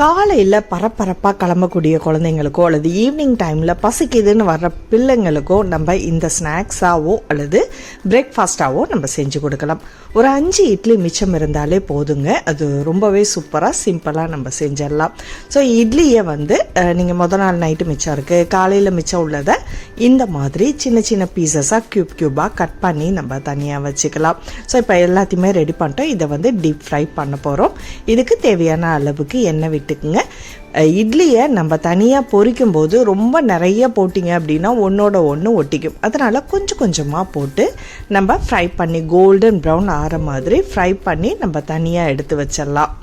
காலையில் பரபரப்பாக கிளம்பக்கூடிய குழந்தைங்களுக்கோ அல்லது ஈவினிங் டைமில் பசிக்குதுன்னு வர்ற பிள்ளைங்களுக்கோ நம்ம இந்த ஸ்நாக்ஸாவோ அல்லது பிரேக்ஃபாஸ்ட்டாவோ நம்ம செஞ்சு கொடுக்கலாம். ஒரு அஞ்சு இட்லி மிச்சம் இருந்தாலே போதுங்க. அது ரொம்பவே சூப்பராக சிம்பிளாக நம்ம செஞ்சிடலாம். ஸோ இட்லியை வந்து நீங்கள் முத நாள் நைட்டு மிச்சம் இருக்குது காலையில் மிச்சம் உள்ளதை இந்த மாதிரி சின்ன சின்ன பீசஸாக க்யூப் க்யூபாக கட் பண்ணி நம்ம தனியாக வச்சுக்கலாம். ஸோ இப்போ எல்லாத்தையுமே ரெடி பண்ணிட்டோம். இதை வந்து டீப் ஃப்ரை பண்ண போகிறோம் இதுக்கு தேவையான அளவுக்கு எண்ணெய் விட்டு எடுத்துக்கோங்க. இட்லியை நம்ம தனியாக பொரிக்கும் போது ரொம்ப நிறைய போட்டிங்க அப்படின்னா ஒன்றோட ஒன்று ஒட்டிக்கும். அதனால் கொஞ்சம் கொஞ்சமாக போட்டு நம்ம ஃப்ரை பண்ணி கோல்டன் ப்ரௌன் ஆற மாதிரி ஃப்ரை பண்ணி நம்ம தனியாக எடுத்து வச்சிடலாம்.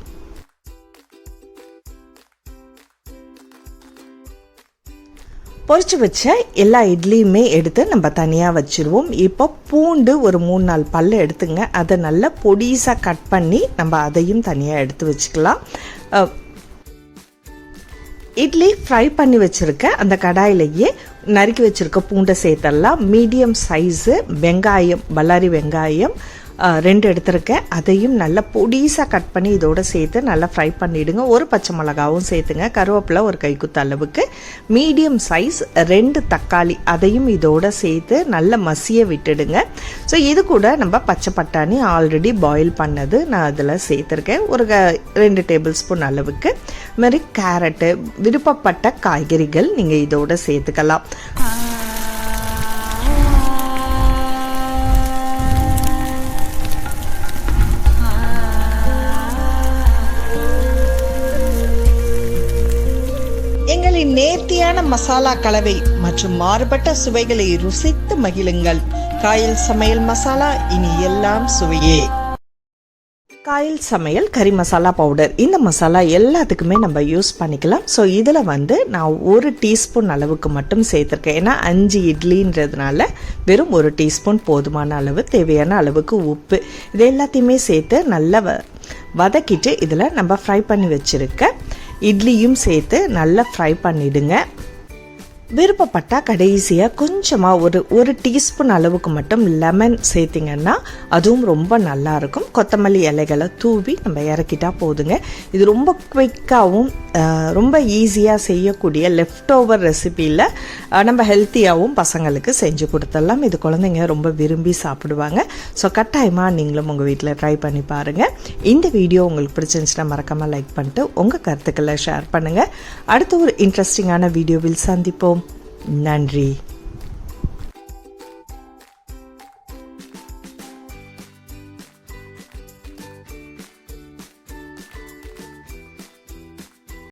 பொறிச்சு வச்ச எல்லா இட்லியுமே எடுத்து நம்ம தனியாக வச்சுருவோம். இப்போ பூண்டு ஒரு மூணு நாலு பல்லு எடுத்துங்க. அதை நல்லா பொடிசாக கட் பண்ணி நம்ம அதையும் தனியாக எடுத்து வச்சுக்கலாம். இட்லி ஃப்ரை பண்ணி வச்சுருக்க அந்த கடாயிலேயே நறுக்கி வச்சுருக்க பூண்டை சேர்த்தெல்லாம் மீடியம் சைஸு வெங்காயம் பல்லாரி வெங்காயம் ரெண்டு எடுத்திருக்கேன். அதையும் நல்லா பொடிசாக கட் பண்ணி இதோட சேர்த்து நல்லா ஃப்ரை பண்ணிவிடுங்க ஒரு பச்சை மிளகாவும் சேர்த்துங்க. கருவேப்பிலை ஒரு கைக்குத்த அளவுக்கு. மீடியம் சைஸ் ரெண்டு தக்காளி அதையும் இதோட சேர்த்து நல்லா மசிய விட்டுடுங்க. ஸோ இது கூட நம்ம பச்சை பட்டாணி ஆல்ரெடி பாயில் பண்ணது நான் அதில் சேர்த்துருக்கேன். ஒரு க- ரெண்டு டேபிள் ஸ்பூன் அளவுக்கு. இது மாதிரி கேரட்டு விருப்பப்பட்ட காய்கறிகள் நீங்கள் இதோட சேர்த்துக்கலாம். எங்களின் நேர்த்தியான மசாலா கலவை மற்றும் மாறுபட்ட சுவைகளை ருசித்து மகிழுங்கள். காயல் சமையல் மசாலா இனி எல்லாம் சுவையே. காயல் சமையல் கறி மசாலா பவுடர். இந்த மசாலா எல்லாத்துக்குமே நம்ம யூஸ் பண்ணிக்கலாம். ஸோ இதில் வந்து நான் ஒரு டீஸ்பூன் அளவுக்கு மட்டும் சேர்த்துருக்கேன். ஏன்னா அஞ்சு இட்லின்றதுனால வெறும் ஒரு டீஸ்பூன் போதுமான அளவு தேவையான அளவுக்கு உப்பு. இது எல்லாத்தையுமே சேர்த்து நல்லா வ வதக்கிட்டு இதில் நம்ம ஃப்ரை பண்ணி வச்சுருக்கேன் இட்லியும் சேர்த்து நல்லா ஃப்ரை பண்ணிடுங்க. விருப்பப்பட்டால் கடைசியாக கொஞ்சமாக ஒரு ஒரு டீஸ்பூன் அளவுக்கு மட்டும் லெமன் சேர்த்திங்கன்னா அதுவும் ரொம்ப நல்லா இருக்கும் கொத்தமல்லி இலைகளை தூவி நம்ம இறக்கிட்டா போதுங்க. இது ரொம்ப குவிக்காகவும் ரொம்ப ஈஸியாக செய்யக்கூடிய லெஃப்ட் ஓவர் ரெசிபியில் நம்ம ஹெல்த்தியாகவும் பசங்களுக்கு செஞ்சு கொடுத்துடலாம். இது குழந்தைங்க ரொம்ப விரும்பி சாப்பிடுவாங்க. ஸோ கட்டாயமாக நீங்களும் உங்கள் வீட்டில் ட்ரை பண்ணி பாருங்கள் இந்த வீடியோ உங்களுக்கு பிடிச்சிருந்துச்சுன்னா மறக்காமல் லைக் பண்ணிட்டு உங்கள் கருத்துக்களை ஷேர் பண்ணுங்கள் அடுத்த ஒரு இன்ட்ரெஸ்டிங்கான வீடியோவில் சந்திப்போம். நன்றி.